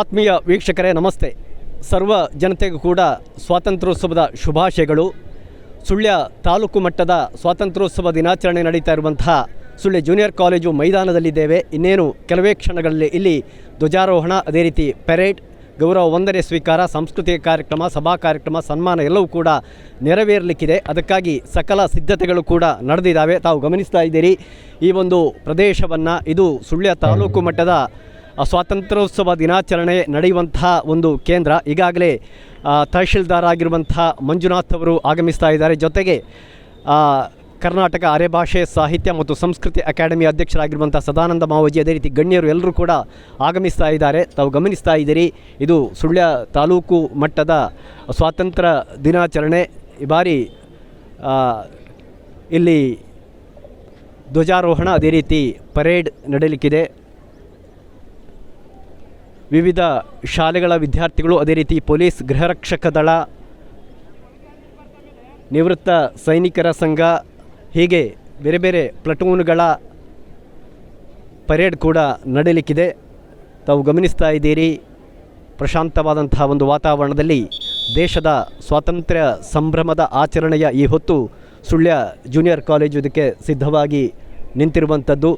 ಆತ್ಮೀಯ ವೀಕ್ಷಕರೇ, ನಮಸ್ತೆ. ಸರ್ವ ಜನತೆಗೂ ಕೂಡ ಸ್ವಾತಂತ್ರ್ಯೋತ್ಸವದ ಶುಭಾಶಯಗಳು. ಸುಳ್ಯ ತಾಲೂಕು ಮಟ್ಟದ ಸ್ವಾತಂತ್ರ್ಯೋತ್ಸವ ದಿನಾಚರಣೆ ನಡೀತಾ ಇರುವಂತಹ ಸುಳ್ಯ ಜೂನಿಯರ್ ಕಾಲೇಜು ಮೈದಾನದಲ್ಲಿದ್ದೇವೆ. ಇನ್ನೇನು ಕೆಲವೇ ಕ್ಷಣಗಳಲ್ಲಿ ಇಲ್ಲಿ ಧ್ವಜಾರೋಹಣ, ಅದೇ ರೀತಿ ಪೆರೇಡ್, ಗೌರವ ವಂದನೆ, ಸ್ವೀಕಾರ, ಸಾಂಸ್ಕೃತಿಕ ಕಾರ್ಯಕ್ರಮ, ಸಭಾ ಕಾರ್ಯಕ್ರಮ, ಸನ್ಮಾನ ಎಲ್ಲವೂ ಕೂಡ ನೆರವೇರಲಿಕ್ಕಿದೆ. ಅದಕ್ಕಾಗಿ ಸಕಲ ಸಿದ್ಧತೆಗಳು ಕೂಡ ನಡೆದಿದ್ದಾವೆ. ತಾವು ಗಮನಿಸ್ತಾ ಇದ್ದೀರಿ, ಈ ಒಂದು ಪ್ರದೇಶವನ್ನು. ಇದು ಸುಳ್ಯ ತಾಲೂಕು ಮಟ್ಟದ ಸ್ವಾತಂತ್ರ್ಯೋತ್ಸವ ದಿನಾಚರಣೆ ನಡೆಯುವಂತಹ ಒಂದು ಕೇಂದ್ರ. ಈಗಾಗಲೇ ತಹಶೀಲ್ದಾರ್ ಆಗಿರುವಂಥ ಮಂಜುನಾಥ್ ಅವರು ಆಗಮಿಸ್ತಾ ಇದ್ದಾರೆ. ಜೊತೆಗೆ ಕರ್ನಾಟಕ ಅರೆಭಾಷೆ ಸಾಹಿತ್ಯ ಮತ್ತು ಸಂಸ್ಕೃತಿ ಅಕಾಡೆಮಿ ಅಧ್ಯಕ್ಷರಾಗಿರುವಂಥ ಸದಾನಂದ ಮಾವಜಿ, ಅದೇ ರೀತಿ ಗಣ್ಯರು ಎಲ್ಲರೂ ಕೂಡ ಆಗಮಿಸ್ತಾ ಇದ್ದಾರೆ. ತಾವು ಗಮನಿಸ್ತಾ ಇದ್ದೀರಿ, ಇದು ಸುಳ್ಯ ತಾಲೂಕು ಮಟ್ಟದ ಸ್ವಾತಂತ್ರ್ಯ ದಿನಾಚರಣೆ. ಈ ಬಾರಿ ಇಲ್ಲಿ ಧ್ವಜಾರೋಹಣ ಅದೇ ರೀತಿ ಪರೇಡ್ ನಡೆಯಲಿಕ್ಕಿದೆ ವಿವಿಧ ಶಾಲೆಗಳ ವಿದ್ಯಾರ್ಥಿಗಳು ಅದೇ ರೀತಿ ಪೊಲೀಸ್ ಗೃಹರಕ್ಷಕ ದಳ, ನಿವೃತ್ತ ಸೈನಿಕರ ಸಂಘ, ಹೀಗೆ ಬೇರೆ ಬೇರೆ ಪ್ಲಟೂನ್ಗಳ ಪರೇಡ್ ಕೂಡ ನಡೆಯಲಿಕ್ಕಿದೆ ತಾವು ಗಮನಿಸ್ತಾ ಇದ್ದೀರಿ, ಪ್ರಶಾಂತವಾದಂತಹ ಒಂದು ವಾತಾವರಣದಲ್ಲಿ ದೇಶದ ಸ್ವಾತಂತ್ರ್ಯ ಸಂಭ್ರಮದ ಆಚರಣೆಯ ಈ ಹೊತ್ತು ಸುಳ್ಯ ಜೂನಿಯರ್ ಕಾಲೇಜು ಇದಕ್ಕೆ ಸಿದ್ಧವಾಗಿ ನಿಂತಿರುವಂಥದ್ದು.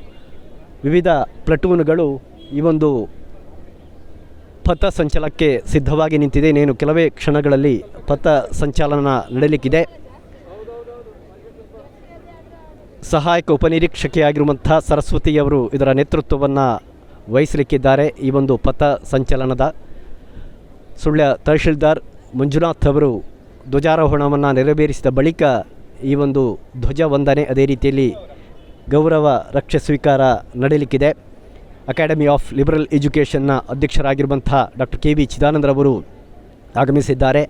ವಿವಿಧ ಪ್ಲಟೂನ್ಗಳು ಈ ಒಂದು ಪಥ ಸಂಚಲನಕ್ಕೆ ಸಿದ್ಧವಾಗಿ ನಿಂತಿದೆ. ಇನ್ನೇನು ಕೆಲವೇ ಕ್ಷಣಗಳಲ್ಲಿ ಪಥ ಸಂಚಾಲನ ನಡೆಯಲಿಕ್ಕಿದೆ. ಸಹಾಯಕ ಉಪನಿರೀಕ್ಷಕಿಯಾಗಿರುವಂಥ ಸರಸ್ವತಿಯವರು ಇದರ ನೇತೃತ್ವವನ್ನು ವಹಿಸಲಿಕ್ಕಿದ್ದಾರೆ. ಈ ಒಂದು ಪಥ ಸಂಚಲನದ ಸುಳ್ಯ ತಹಶೀಲ್ದಾರ್ ಮಂಜುನಾಥ್ ಅವರು ಧ್ವಜಾರೋಹಣವನ್ನು ನೆರವೇರಿಸಿದ ಬಳಿಕ ಈ ಒಂದು ಧ್ವಜ ವಂದನೆ ಅದೇ ರೀತಿಯಲ್ಲಿ ಗೌರವ ರಕ್ಷೆ ಸ್ವೀಕಾರ ನಡೆಯಲಿಕ್ಕಿದೆ. ಅಕಾಡೆಮಿ ಆಫ್ ಲಿಬರಲ್ ಎಜುಕೇಷನ್ನ ಅಧ್ಯಕ್ಷರಾಗಿರುವಂಥ ಡಾಕ್ಟರ್ ಕೆ ವಿ ಚಿದಾನಂದರವರು ಆಗಮಿಸಿದ್ದಾರೆ.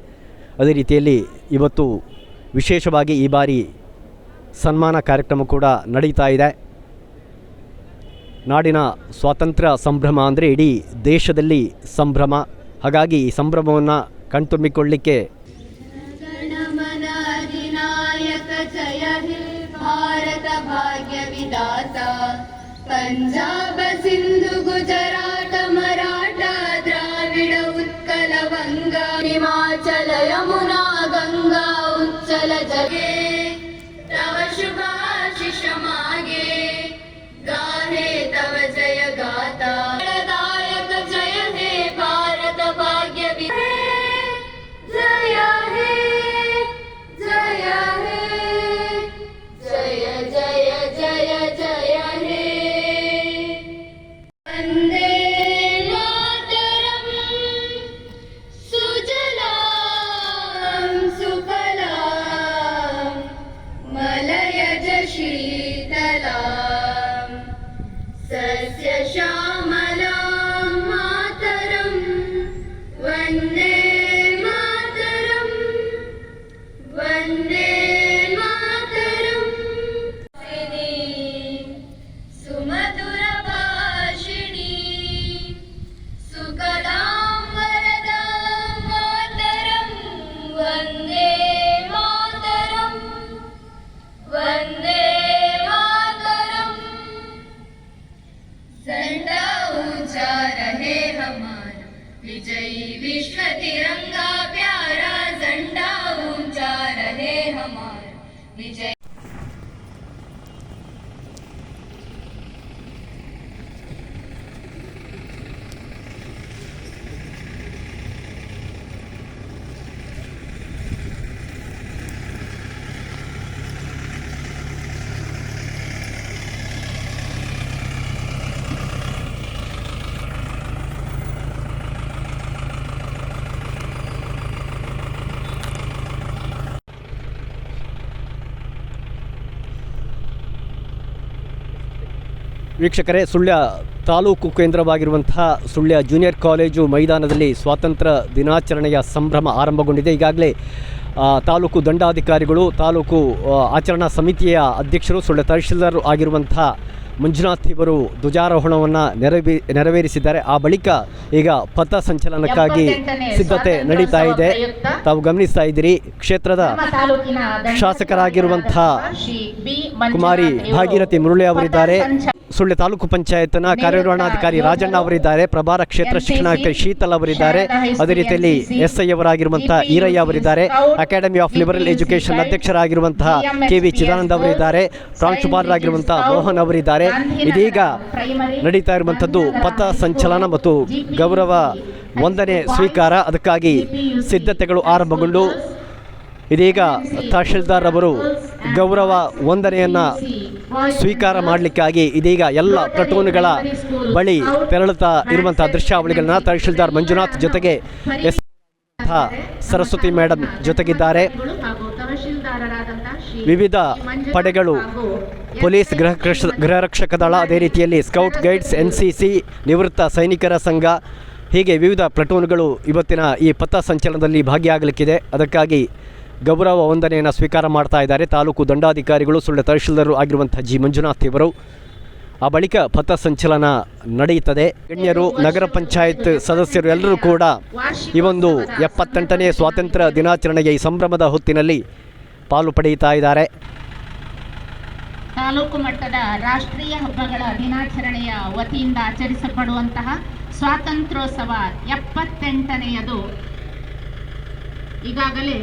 ಅದೇ ರೀತಿಯಲ್ಲಿ ಇವತ್ತು ವಿಶೇಷವಾಗಿ ಈ ಬಾರಿ ಸನ್ಮಾನ ಕಾರ್ಯಕ್ರಮ ಕೂಡ ನಡೀತಾ ಇದೆ. ನಾಡಿನ ಸ್ವಾತಂತ್ರ್ಯ ಸಂಭ್ರಮ ಅಂದರೆ ಇಡೀ ದೇಶದಲ್ಲಿ ಸಂಭ್ರಮ. ಹಾಗಾಗಿ ಈ ಸಂಭ್ರಮವನ್ನು ಕಣ್ತುಂಬಿಕೊಳ್ಳಿಕ್ಕೆ ಭಾರತ ಭಾಗ್ಯ పంజాబ సింధు గుజరాట మరాఠ ద్రావిడ ఉత్కల వంగ హిమాచల యమునా గంగా ఉచ్చల జగే. ವೀಕ್ಷಕರೇ, ಸುಳ್ಯ ತಾಲೂಕು ಕೇಂದ್ರವಾಗಿರುವಂತಹ ಸುಳ್ಯ ಜೂನಿಯರ್ ಕಾಲೇಜು ಮೈದಾನದಲ್ಲಿ ಸ್ವಾತಂತ್ರ್ಯ ದಿನಾಚರಣೆಯ ಸಂಭ್ರಮ ಆರಂಭಗೊಂಡಿದೆ. ಈಗಾಗಲೇ ತಾಲೂಕು ದಂಡಾಧಿಕಾರಿಗಳು, ತಾಲೂಕು ಆಚರಣಾ ಸಮಿತಿಯ ಅಧ್ಯಕ್ಷರು, ಸುಳ್ಯ ತಹಶೀಲ್ದಾರ್ ಆಗಿರುವಂಥ ಮಂಜುನಾಥ್ ಇವರು ಧ್ವಜಾರೋಹಣವನ್ನು ನೆರವೇ ನೆರವೇರಿಸಿದ್ದಾರೆ. ಆ ಬಳಿಕ ಈಗ ಪಥ ಸಂಚಲನಕ್ಕಾಗಿ ಸಿದ್ಧತೆ ನಡೀತಾ ಇದೆ. ತಾವು ಗಮನಿಸ್ತಾ ಇದ್ದೀರಿ ಕ್ಷೇತ್ರದ ಶಾಸಕರಾಗಿರುವಂತಹ ಕುಮಾರಿ ಭಾಗೀರಥಿ ಮುರುಳಿ ಅವರಿದ್ದಾರೆ. ಸುಳ್ಯ ತಾಲೂಕು ಪಂಚಾಯತ್ನ ಕಾರ್ಯನಿರ್ವಹಣಾಧಿಕಾರಿ ರಾಜಣ್ಣ ಅವರಿದ್ದಾರೆ. ಪ್ರಭಾರ ಕ್ಷೇತ್ರ ಶಿಕ್ಷಣಾಧಿಕಾರಿ ಶೀತಲ್ ಅವರಿದ್ದಾರೆ. ಅದೇ ರೀತಿಯಲ್ಲಿ ಎಸ್ ಐ ಅವರಾಗಿರುವಂತಹ ಈರಯ್ಯ ಅವರಿದ್ದಾರೆ. ಅಕಾಡೆಮಿ ಆಫ್ ಲಿಬರಲ್ ಎಜುಕೇಶನ್ ಅಧ್ಯಕ್ಷರಾಗಿರುವಂತಹ ಕೆ ವಿ ಚಿದಾನಂದ ಅವರಿದ್ದಾರೆ. ಪ್ರಾಂಶುಪಾಲರಾಗಿರುವಂತಹ ಮೋಹನ್ ಅವರಿದ್ದಾರೆ. ಇದೀಗ ನಡೀತಾ ಇರುವಂಥದ್ದು ಪಥ ಸಂಚಲನ ಮತ್ತು ಗೌರವ ವಂದನೆ ಸ್ವೀಕಾರ ಅದಕ್ಕಾಗಿ ಸಿದ್ಧತೆಗಳು ಆರಂಭಗೊಂಡು ಇದೀಗ ತಹಶೀಲ್ದಾರ್ ಅವರು ಗೌರವ ವಂದನೆಯನ್ನು ಸ್ವೀಕಾರ ಮಾಡಲಿಕ್ಕಾಗಿ ಇದೀಗ ಎಲ್ಲ ಪ್ಲಟೂನ್ಗಳ ಬಳಿ ತೆರಳುತ್ತಾ ಇರುವಂತಹ ದೃಶ್ಯಾವಳಿಗಳನ್ನ ತಹಶೀಲ್ದಾರ್ ಮಂಜುನಾಥ್ ಜೊತೆಗೆ ಎಸ್. ಸರಸ್ವತಿ ಮೇಡಮ್ ಜೊತೆಗಿದ್ದಾರೆ. ವಿವಿಧ ಪಡೆಗಳು ಪೊಲೀಸ್ ಗೃಹ ಗೃಹ ರಕ್ಷಕ ದಳ ಅದೇ ರೀತಿಯಲ್ಲಿ scout guides N C C ನಿವೃತ್ತ ಸೈನಿಕರ ಸಂಘ ಹೀಗೆ ವಿವಿಧ ಪ್ಲಟೂನ್ಗಳು ಇವತ್ತಿನ ಈ ಪಥ ಸಂಚಲನದಲ್ಲಿ ಭಾಗಿಯಾಗಲಿಕ್ಕಿದೆ. ಅದಕ್ಕಾಗಿ ಗೌರವ ವಂದನೆಯನ್ನು ಸ್ವೀಕಾರ ಮಾಡ್ತಾ ಇದ್ದಾರೆ. ತಾಲೂಕು ದಂಡಾಧಿಕಾರಿಗಳು ಸುಳ್ಳ ತಹಶೀಲ್ದಾರರು ಆಗಿರುವಂಥ ಜಿ. ಮಂಜುನಾಥ್ ಇವರು. ಆ ಬಳಿಕ ಪಥ ಸಂಚಲನ ನಡೆಯುತ್ತದೆ. ಗಣ್ಯರು ನಗರ ಪಂಚಾಯತ್ ಸದಸ್ಯರು ಎಲ್ಲರೂ ಕೂಡ ಈ ಒಂದು ಎಪ್ಪತ್ತೆಂಟನೇ ಸ್ವಾತಂತ್ರ್ಯ ದಿನಾಚರಣೆಗೆ ಈ ಸಂಭ್ರಮದ ಹೊತ್ತಿನಲ್ಲಿ ಪಾಲು ಪಡೆಯುತ್ತಾ ಇದ್ದಾರೆ. ತಾಲೂಕು ಮಟ್ಟದ ರಾಷ್ಟ್ರೀಯ ಹಬ್ಬಗಳ ದಿನಾಚರಣೆಯ ವತಿಯಿಂದ ಆಚರಿಸಲ್ಪಡುವಂತಹ ಸ್ವಾತಂತ್ರ್ಯೋತ್ಸವ ಎಪ್ಪತ್ತೆಂಟನೆಯದು. ಈಗಾಗಲೇ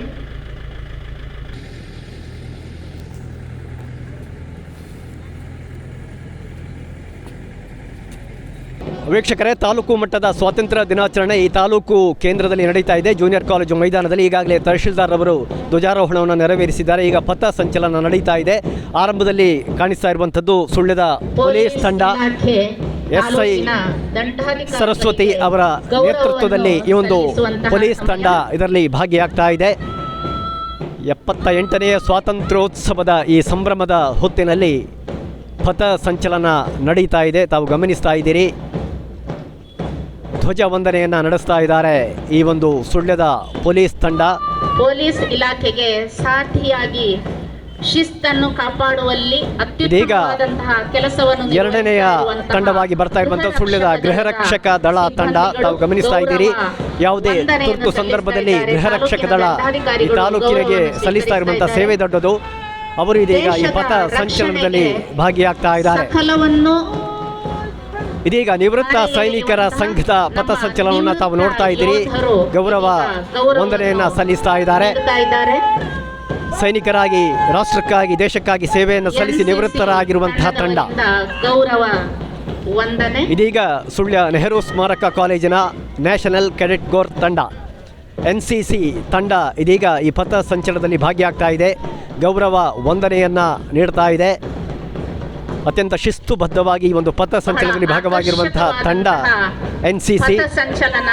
ವೀಕ್ಷಕರೇ, ತಾಲೂಕು ಮಟ್ಟದ ಸ್ವಾತಂತ್ರ್ಯ ದಿನಾಚರಣೆ ಈ ತಾಲೂಕು ಕೇಂದ್ರದಲ್ಲಿ ನಡೀತಾ ಇದೆ. ಜೂನಿಯರ್ ಕಾಲೇಜು ಮೈದಾನದಲ್ಲಿ ಈಗಾಗಲೇ ತಹಶೀಲ್ದಾರ್ ಅವರು ಧ್ವಜಾರೋಹಣವನ್ನು ನೆರವೇರಿಸಿದ್ದಾರೆ. ಈಗ ಪಥ ಸಂಚಲನ ನಡೀತಾ ಇದೆ. ಆರಂಭದಲ್ಲಿ ಕಾಣಿಸ್ತಾ ಇರುವಂಥದ್ದು ಸುಳ್ಯದ ಪೊಲೀಸ್ ತಂಡ, ಎಸ್ಐ ಸರಸ್ವತಿ ಅವರ ನೇತೃತ್ವದಲ್ಲಿ ಈ ಒಂದು ಪೊಲೀಸ್ ತಂಡ ಇದರಲ್ಲಿ ಭಾಗಿಯಾಗ್ತಾ ಇದೆ. ಎಪ್ಪತ್ತ ಎಂಟನೆಯ ಸ್ವಾತಂತ್ರ್ಯೋತ್ಸವದ ಈ ಸಂಭ್ರಮದ ಹೊತ್ತಿನಲ್ಲಿ ಪಥ ಸಂಚಲನ ನಡೀತಾ ಇದೆ. ತಾವು ಗಮನಿಸ್ತಾ ಇದ್ದೀರಿ. ಧ್ವಜ ವಂದನೆಯನ್ನು ನಡೆಸ್ತಾ ಇದ್ದಾರೆ ಈ ಒಂದು ಸುಳ್ಯದ ಪೊಲೀಸ್ ತಂಡ. ಪೊಲೀಸ್ ಇಲಾಖೆಗೆ ಸಾಥಿಯಾಗಿ ಶಿಸ್ತನ್ನು ಕಾಪಾಡುವಲ್ಲಿ ಇದೀಗ ಕೆಲಸವನ್ನು ಎರಡನೆಯ ತಂಡವಾಗಿ ಬರ್ತಾ ಇರುವಂತಹ ಸುಳ್ಯದ ಗೃಹ ರಕ್ಷಕ ದಳ ತಂಡ ತಾವು ಗಮನಿಸ್ತಾ ಇದ್ದೀರಿ. ಯಾವುದೇ ತುರ್ತು ಸಂದರ್ಭದಲ್ಲಿ ಗೃಹ ರಕ್ಷಕ ದಳ ಈ ತಾಲೂಕಿಗೆ ಸಲ್ಲಿಸ್ತಾ ಇರುವಂತಹ ಸೇವೆ ದೊಡ್ಡದು. ಅವರು ಇದೀಗ ಈ ಪಥ ಸಂಚಲನದಲ್ಲಿ ಭಾಗಿಯಾಗ್ತಾ ಇದ್ದಾರೆ. ಇದೀಗ ನಿವೃತ್ತ ಸೈನಿಕರ ಸಂಘದ ಪಥ ಸಂಚಲನವನ್ನು ತಾವು ನೋಡ್ತಾ ಇದ್ದೀರಿ. ಗೌರವ ವಂದನೆಯನ್ನ ಸಲ್ಲಿಸ್ತಾ ಇದ್ದಾರೆ. ಸೈನಿಕರಾಗಿ ರಾಷ್ಟ್ರಕ್ಕಾಗಿ ದೇಶಕ್ಕಾಗಿ ಸೇವೆಯನ್ನು ಸಲ್ಲಿಸಿ ನಿವೃತ್ತರಾಗಿರುವಂತಹ ತಂಡ. ಗೌರವ ಇದೀಗ ಸುಳ್ಯ ನೆಹರು ಸ್ಮಾರಕ ಕಾಲೇಜಿನ ನ್ಯಾಷನಲ್ ಕೆಡೆಟ್ ಕೋರ್ ತಂಡ. ಎನ್ ಸಿ ಸಿ ತಂಡ ಇದೀಗ ಈ ಪಥ ಸಂಚಲನದಲ್ಲಿ ಭಾಗಿಯಾಗ್ತಾ ಇದೆ. ಗೌರವ ವಂದನೆಯನ್ನು ನೀಡ್ತಾ ಇದೆ. ಅತ್ಯಂತ ಶಿಸ್ತುಬದ್ಧವಾಗಿ ಈ ಒಂದು ಪಥ ಸಂಚಲನದಲ್ಲಿ ಭಾಗವಾಗಿರುವಂತಹ ತಂಡ ಎನ್ ಸಿ ಸಿ ಸಂಚಲನ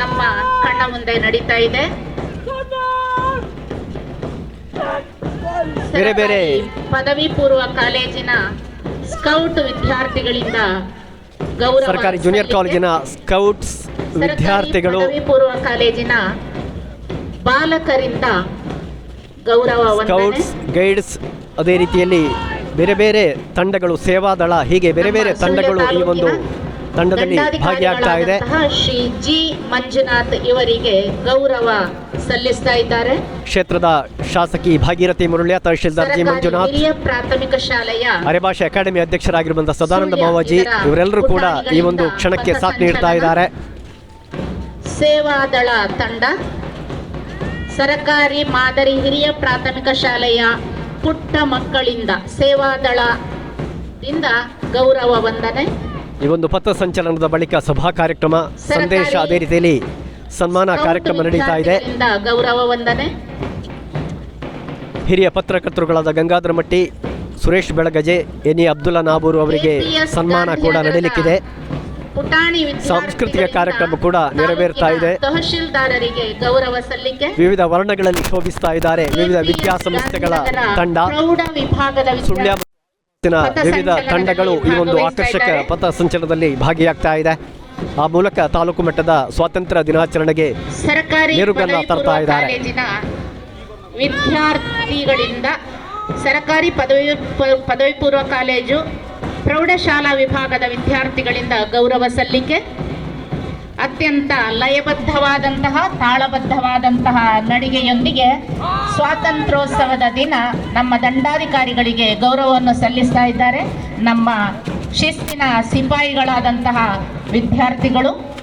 ನಮ್ಮ ಕಣ್ಣ ಮುಂದೆ ನಡೀತಾ ಇದೆ. ಬೇರೆ ಬೇರೆ ಪದವಿ ಪೂರ್ವ ಕಾಲೇಜಿನ ಸ್ಕೌಟ್ ವಿದ್ಯಾರ್ಥಿಗಳಿಂದ ಗೌರವ ಸರ್ಕಾರಿ ಜೂನಿಯರ್ ಕಾಲೇಜಿನ ಸ್ಕೌಟ್ಸ್ ವಿದ್ಯಾರ್ಥಿಗಳು ಪೂರ್ವ ಕಾಲೇಜಿನ ಬಾಲಕರಿಂದ ಗೌರವ ಸ್ಕೌಟ್ಸ್ ಗೈಡ್ಸ್ ಅದೇ ರೀತಿಯಲ್ಲಿ ಬೇರೆ ಬೇರೆ ತಂಡಗಳು ಸೇವಾದಳ ಹೀಗೆ ಬೇರೆ ಬೇರೆ ತಂಡಗಳು ಈ ಒಂದು ತಂಡದಲ್ಲಿ ಭಾಗಿಯಾಗ್ತಾ ಇದೆ. ಶ್ರೀ ಜಿ. ಮಂಜುನಾಥ್ ಇವರಿಗೆ ಗೌರವ ಸಲ್ಲಿಸ್ತಾ ಇದ್ದಾರೆ. ಕ್ಷೇತ್ರದ ಶಾಸಕಿ ಭಾಗೀರಥಿ ಮುರುಳ್ಯ ತಹಶೀಲ್ದಾರ್ ಜಿ. ಮಂಜುನಾಥ್ ಹಿರಿಯ ಪ್ರಾಥಮಿಕ ಶಾಲೆಯ ಅರೆಭಾಷೆ ಅಕಾಡೆಮಿ ಅಧ್ಯಕ್ಷರಾಗಿರುವಂತಹ ಸದಾನಂದ ಮಾವಾಜಿ ಇವರೆಲ್ಲರೂ ಕೂಡ ಈ ಒಂದು ಕ್ಷಣಕ್ಕೆ ಸಾಥ್ ನೀಡ್ತಾ ಇದ್ದಾರೆ. ಸೇವಾದಳ ತಂಡ ಸರಕಾರಿ ಮಾದರಿ ಹಿರಿಯ ಪ್ರಾಥಮಿಕ ಶಾಲೆಯ ಪುಟ್ಟ ಮಕ್ಕಳಿಂದ ಸೇವಾದಳದಿಂದ ಗೌರವ ವಂದನೆ. ಈ ಒಂದು ಪಥ ಸಂಚಲನದ ಬಳಿಕ ಸಭಾ ಕಾರ್ಯಕ್ರಮ ಸಂದೇಶ ಅದೇ ರೀತಿಯಲ್ಲಿ ಸನ್ಮಾನ ಕಾರ್ಯಕ್ರಮ ನಡೀತಾ ಇದೆ. ಗೌರವ ವಂದನೆ. ಹಿರಿಯ ಪತ್ರಕರ್ತರುಗಳಾದ ಗಂಗಾಧರ ಮಟ್ಟಿ ಸುರೇಶ್ ಬೆಳಗಜೆ ಎನಿ ಎ ಅಬ್ದುಲ್ಲಾ ನಾಬೂರು ಅವರಿಗೆ ಸನ್ಮಾನ ಕೂಡ ನಡೆಯಲಿಕ್ಕಿದೆ ಪುಟಾಣಿ ಸಾಂಸ್ಕೃತಿಕ ಕಾರ್ಯಕ್ರಮ ಕೂಡ ನೆರವೇರ್ತಾ ಇದೆ. ತಹಶೀಲ್ದಾರರಿಗೆ ಗೌರವ ಸಲ್ಲಿಕೆ. ವಿವಿಧ ವರ್ಣಗಳಲ್ಲಿ ಶೋಭಿಸ್ತಾ ಇದ್ದಾರೆ. ವಿವಿಧ ವಿದ್ಯಾಸಂಸ್ಥೆಗಳ ತಂಡ. ವಿಭಾಗದ ಸುಳ್ಯ ವಿವಿಧ ತಂಡಗಳು ಈ ಒಂದು ಆಕರ್ಷಕ ಪಥ ಸಂಚಲನದಲ್ಲಿ ಭಾಗಿಯಾಗ್ತಾ ಇದೆ. ಆ ಮೂಲಕ ತಾಲೂಕು ಮಟ್ಟದ ಸ್ವಾತಂತ್ರ್ಯ ದಿನಾಚರಣೆಗೆ ಸರ್ಕಾರಿ ತರ್ತಾ ಇದ್ದಾರೆ. ವಿದ್ಯಾರ್ಥಿಗಳಿಂದ ಸರ್ಕಾರಿ ಪದವಿ ಪದವಿ ಪೂರ್ವ ಕಾಲೇಜು ಪ್ರೌಢಶಾಲಾ ವಿಭಾಗದ ವಿದ್ಯಾರ್ಥಿಗಳಿಂದ ಗೌರವ ಸಲ್ಲಿಕೆ. ಅತ್ಯಂತ ಲಯಬದ್ಧವಾದಂತಹ, ತಾಳಬದ್ಧವಾದಂತಹ ನಡಿಗೆಯೊಂದಿಗೆ ಸ್ವಾತಂತ್ರ್ಯೋತ್ಸವದ ದಿನ ನಮ್ಮ ದಂಡಾಧಿಕಾರಿಗಳಿಗೆ ಗೌರವವನ್ನು ಸಲ್ಲಿಸ್ತಾ ಇದ್ದಾರೆ. ನಮ್ಮ ಶಿಸ್ತಿನ ಸಿಪಾಯಿಗಳಾದಂತಹ ವಿದ್ಯಾರ್ಥಿಗಳು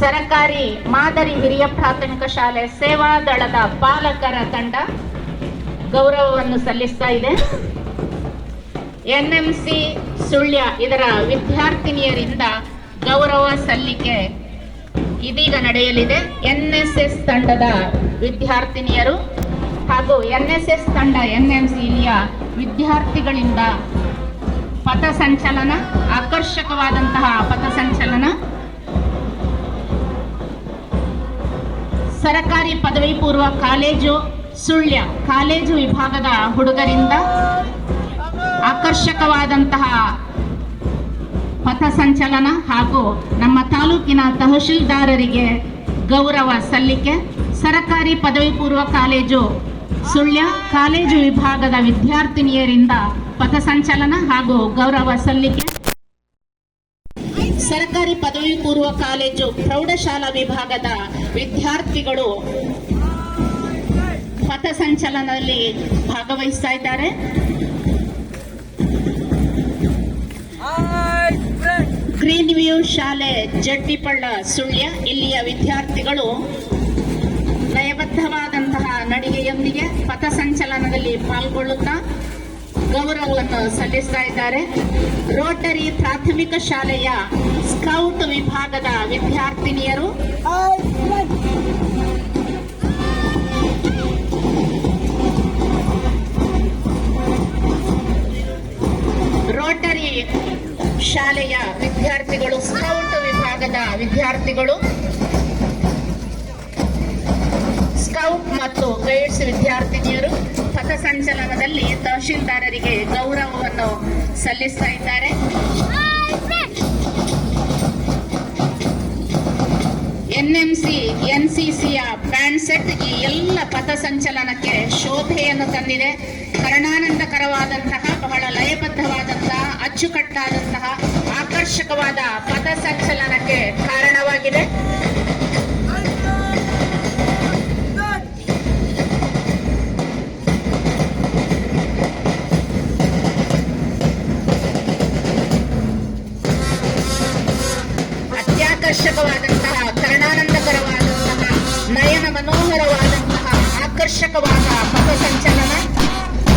ಸರಕಾರಿ ಮಾದರಿ ಹಿರಿಯ ಪ್ರಾಥಮಿಕ ಶಾಲೆ ಸೇವಾ ದಳದ ಪಾಲಕರ ತಂಡ ಗೌರವವನ್ನು ಸಲ್ಲಿಸ್ತಾ ಇದೆ. ಎನ್ಎಂಸಿ ಸುಳ್ಯ ಇದರ ವಿದ್ಯಾರ್ಥಿನಿಯರಿಂದ ಗೌರವ ಸಲ್ಲಿಕೆ ಇದೀಗ ನಡೆಯಲಿದೆ. ಎನ್ಎಸ್ಎಸ್ ತಂಡದ ವಿದ್ಯಾರ್ಥಿನಿಯರು ಹಾಗೂ ಎನ್ಎಸ್ಎಸ್ ತಂಡ, ಎನ್ಎಂಸಿ ಇಲ್ಲಿಯ ವಿದ್ಯಾರ್ಥಿಗಳಿಂದ ಪಥಸಂಚಲನ, ಆಕರ್ಷಕವಾದಂತಹ ಪಥಸಂಚಲನ ಸರಕಾರಿ ಪದವಿ ಪೂರ್ವ ಕಾಲೇಜು ಸುಳ್ಯ ಕಾಲೇಜು ವಿಭಾಗದ ಹುಡುಗರಿಂದ ಆಕರ್ಷಕವಾದಂತಹ ಪಥಸಂಚಲನ ಹಾಗೂ ನಮ್ಮ ತಾಲೂಕಿನ ತಹಶೀಲ್ದಾರರಿಗೆ ಗೌರವ ಸಲ್ಲಿಕೆ. ಸರಕಾರಿ ಪದವಿ ಪೂರ್ವ ಕಾಲೇಜು ಸುಳ್ಯ ಕಾಲೇಜು ವಿಭಾಗದ ವಿದ್ಯಾರ್ಥಿನಿಯರಿಂದ ಪಥಸಂಚಲನ ಹಾಗೂ ಗೌರವ ಸಲ್ಲಿಕೆ. ಪದವಿ ಪೂರ್ವ ಕಾಲೇಜು ಪ್ರೌಢಶಾಲಾ ವಿಭಾಗದ ವಿದ್ಯಾರ್ಥಿಗಳು ಪಥಸಂಚಲನದಲ್ಲಿ ಭಾಗವಹಿಸ್ತಾ ಇದ್ದಾರೆ. ಗ್ರೀನ್ ವ್ಯೂ ಶಾಲೆ ಜಡ್ಡಿಪಳ್ಳ ಸುಳ್ಯ. ಇಲ್ಲಿಯ ವಿದ್ಯಾರ್ಥಿಗಳು ಲಯಬದ್ಧವಾದಂತಹ ನಡಿಗೆಯೊಂದಿಗೆ ಪಥಸಂಚಲನದಲ್ಲಿ ಪಾಲ್ಗೊಳ್ಳುತ್ತಾ ಗೌರವವನ್ನು ಸಲ್ಲಿಸ್ತಾ ಇದ್ದಾರೆ. ರೋಟರಿ ಪ್ರಾಥಮಿಕ ಶಾಲೆಯ ಸ್ಕೌಟ್ ವಿಭಾಗದ ವಿದ್ಯಾರ್ಥಿನಿಯರು. ರೋಟರಿ ಶಾಲೆಯ ವಿದ್ಯಾರ್ಥಿಗಳು, ಸ್ಕೌಟ್ ವಿಭಾಗದ ವಿದ್ಯಾರ್ಥಿಗಳು. ಸ್ಕೌಟ್ ಮತ್ತು ಗೈಡ್ಸ್ ವಿದ್ಯಾರ್ಥಿನಿಯರು ಪಥಸಂಚಲನದಲ್ಲಿ ತಹಶೀಲ್ದಾರರಿಗೆ ಗೌರವವನ್ನು ಸಲ್ಲಿಸ್ತಾ ಇದ್ದಾರೆ. ಎನ್ಎಂಸಿ, ಎನ್ಸಿಸಿಯ ಬ್ಯಾಂಡ್ ಸೆಟ್ ಈ ಎಲ್ಲ ಪಥಸಂಚಲನಕ್ಕೆ ಶೋಭೆಯನ್ನು ತಂದಿದೆ. ಕರ್ಣಾನಂದಕರವಾದಂತಹ, ಬಹಳ ಲಯಬದ್ಧವಾದಂತಹ, ಅಚ್ಚುಕಟ್ಟಾದಂತಹ, ಆಕರ್ಷಕವಾದ ಪಥಸಂಚಲನಕ್ಕೆ ಕಾರಣವಾಗಿದೆ. ಅತ್ಯಾಕರ್ಷಕವಾದಂತಹ ಕರ್ಣಾನಂದಕರವಾದಂತಹ, ನಯನ ಮನೋಹರವಾದಂತಹ, ಆಕರ್ಷಕವಾದ ಪಥಸಂಚಲನ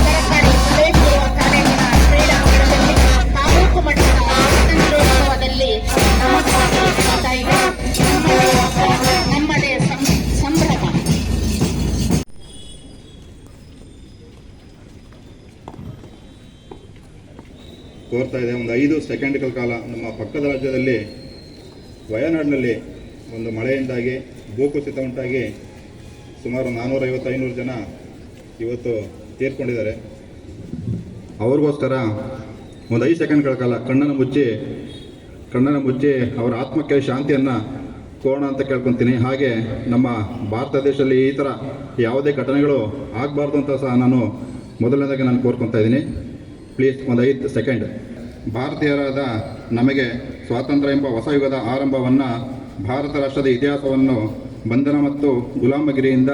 ಸರ್ಕಾರಿ ಪದವಿ ಪೂರ್ವ ಕಾಲೇಜಿನ ಕ್ರೀಡಾಂಗಣದಲ್ಲಿ, ತಾಲೂಕು ಮಟ್ಟದ ಸ್ವಾತಂತ್ರ್ಯೋತ್ಸವದಲ್ಲಿ. ನಮ್ಮದೇ ಸಂಭ್ರಮ ಕೋರ್ತಾ ಇದೆ, ಒಂದು ಐದು ಸೆಕೆಂಡ್ಗಳ ಕಾಲ ನಮ್ಮ ಪಕ್ಕದ ರಾಜ್ಯದಲ್ಲಿ ವಯನಾಡಿನಲ್ಲಿ ಒಂದು ಮಳೆಯಿಂದಾಗಿ ಭೂಕುಸಿತ ಉಂಟಾಗಿ ಸುಮಾರು ನಾನ್ನೂರೈವತ್ತು ಐನೂರು ಜನ ಇವತ್ತು ತೀರ್ಕೊಂಡಿದ್ದಾರೆ. ಅವ್ರಿಗೋಸ್ಕರ ಒಂದು ಐದು ಸೆಕೆಂಡ್ಗಳ ಕಾಲ ಕಣ್ಣನ್ನು ಮುಚ್ಚಿ ಕಣ್ಣನ್ನು ಮುಚ್ಚಿ ಅವರ ಆತ್ಮಕ್ಕೆ ಶಾಂತಿಯನ್ನು ಕೋಣ ಅಂತ ಕೇಳ್ಕೊತೀನಿ. ಹಾಗೆ ನಮ್ಮ ಭಾರತ ದೇಶದಲ್ಲಿ ಈ ಥರ ಯಾವುದೇ ಘಟನೆಗಳು ಆಗಬಾರ್ದು ಅಂತ ಸಹ ನಾನು ಮೊದಲನೇದಾಗಿ ನಾನು ಕೋರ್ಕೊತಾ ಇದ್ದೀನಿ. ಪ್ಲೀಸ್ ಒಂದು ಐದು ಸೆಕೆಂಡ್. ಭಾರತೀಯರಾದ ನಮಗೆ ಸ್ವಾತಂತ್ರ್ಯ ಎಂಬ ಹೊಸ ಯುಗದ ಆರಂಭವನ್ನು ಭಾರತ ರಾಷ್ಟ್ರದ ಇತಿಹಾಸವನ್ನು ಬಂಧನ ಮತ್ತು ಗುಲಾಮಗಿರಿಯಿಂದ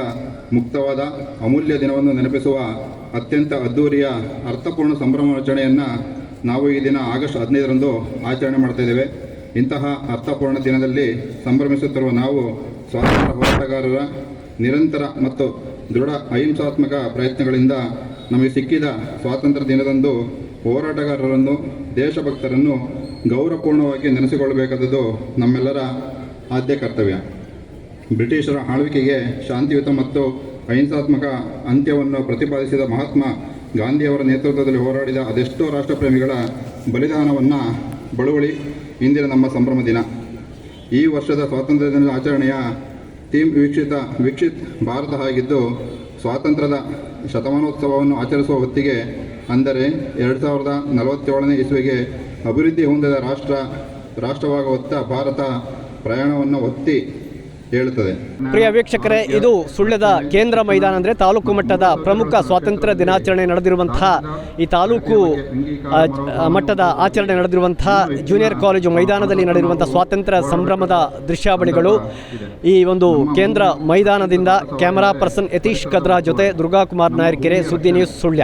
ಮುಕ್ತವಾದ ಅಮೂಲ್ಯ ದಿನವನ್ನು ನೆನಪಿಸುವ ಅತ್ಯಂತ ಅದ್ಧೂರಿಯ ಅರ್ಥಪೂರ್ಣ ಸಂಭ್ರಮಾಚರಣೆಯನ್ನು ನಾವು ಈ ದಿನ ಆಗಸ್ಟ್ ಹದಿನೈದರಂದು ಆಚರಣೆ ಮಾಡ್ತಾ ಇದ್ದೇವೆ. ಇಂತಹ ಅರ್ಥಪೂರ್ಣ ದಿನದಲ್ಲಿ ಸಂಭ್ರಮಿಸುತ್ತಿರುವ ನಾವು ಸ್ವಾತಂತ್ರ್ಯ ಹೋರಾಟಗಾರರ ನಿರಂತರ ಮತ್ತು ದೃಢ ಅಹಿಂಸಾತ್ಮಕ ಪ್ರಯತ್ನಗಳಿಂದ ನಮಗೆ ಸಿಕ್ಕಿದ ಸ್ವಾತಂತ್ರ್ಯ ದಿನದಂದು ಹೋರಾಟಗಾರರನ್ನು, ದೇಶಭಕ್ತರನ್ನು ಗೌರವಪೂರ್ಣವಾಗಿ ನೆನೆಸಿಕೊಳ್ಳಬೇಕಾದದ್ದು ನಮ್ಮೆಲ್ಲರ ಆದ್ಯ ಕರ್ತವ್ಯ. ಬ್ರಿಟಿಷರ ಆಳ್ವಿಕೆಗೆ ಶಾಂತಿಯುತ ಮತ್ತು ಅಹಿಂಸಾತ್ಮಕ ಅಂತ್ಯವನ್ನು ಪ್ರತಿಪಾದಿಸಿದ ಮಹಾತ್ಮ ಗಾಂಧಿಯವರ ನೇತೃತ್ವದಲ್ಲಿ ಹೋರಾಡಿದ ಅದೆಷ್ಟೋ ರಾಷ್ಟ್ರಪ್ರೇಮಿಗಳ ಬಲಿದಾನವನ್ನು ಬಳುವಳಿ ಇಂದಿನ ನಮ್ಮ ಸಂಭ್ರಮ ದಿನ. ಈ ವರ್ಷದ ಸ್ವಾತಂತ್ರ್ಯ ದಿನದ ಆಚರಣೆಯ ಥೀಮ್ ವೀಕ್ಷಿತ, ವೀಕ್ಷಿತ್ ಭಾರತ ಆಗಿದ್ದು, ಸ್ವಾತಂತ್ರ್ಯದ ಶತಮಾನೋತ್ಸವವನ್ನು ಆಚರಿಸುವ ಹೊತ್ತಿಗೆ, ಅಂದರೆ ಎರಡು ಸಾವಿರದ ನಲವತ್ತೇಳನೇ ಇಸ್ವಿಗೆ ಅಭಿವೃದ್ಧಿ ಹೊಂದಿದ ರಾಷ್ಟ್ರ, ರಾಷ್ಟ್ರವಾಗುವತ್ತ ಭಾರತ ಪ್ರಯಾಣವನ್ನು ಒತ್ತಿ ಹೇಳುತ್ತದೆ. ಪ್ರಿಯ ವೀಕ್ಷಕರೇ, ಇದು ಸುಳ್ಯದ ಕೇಂದ್ರ ಮೈದಾನ ಅಂದರೆ ತಾಲೂಕು ಮಟ್ಟದ ಪ್ರಮುಖ ಸ್ವಾತಂತ್ರ್ಯ ದಿನಾಚರಣೆ ನಡೆದಿರುವಂತಹ ಈ ತಾಲೂಕು ಮಟ್ಟದ ಆಚರಣೆ ನಡೆದಿರುವಂತಹ ಜೂನಿಯರ್ ಕಾಲೇಜು ಮೈದಾನದಲ್ಲಿ ನಡೆದಿರುವಂಥ ಸ್ವಾತಂತ್ರ್ಯ ಸಂಭ್ರಮದ ದೃಶ್ಯಾವಳಿಗಳು. ಈ ಒಂದು ಕೇಂದ್ರ ಮೈದಾನದಿಂದ ಕ್ಯಾಮರಾ ಪರ್ಸನ್ ಯತೀಶ್ ಕದ್ರಾ ಜೊತೆ Durgakumar Nayarkere Suddi news Sullia.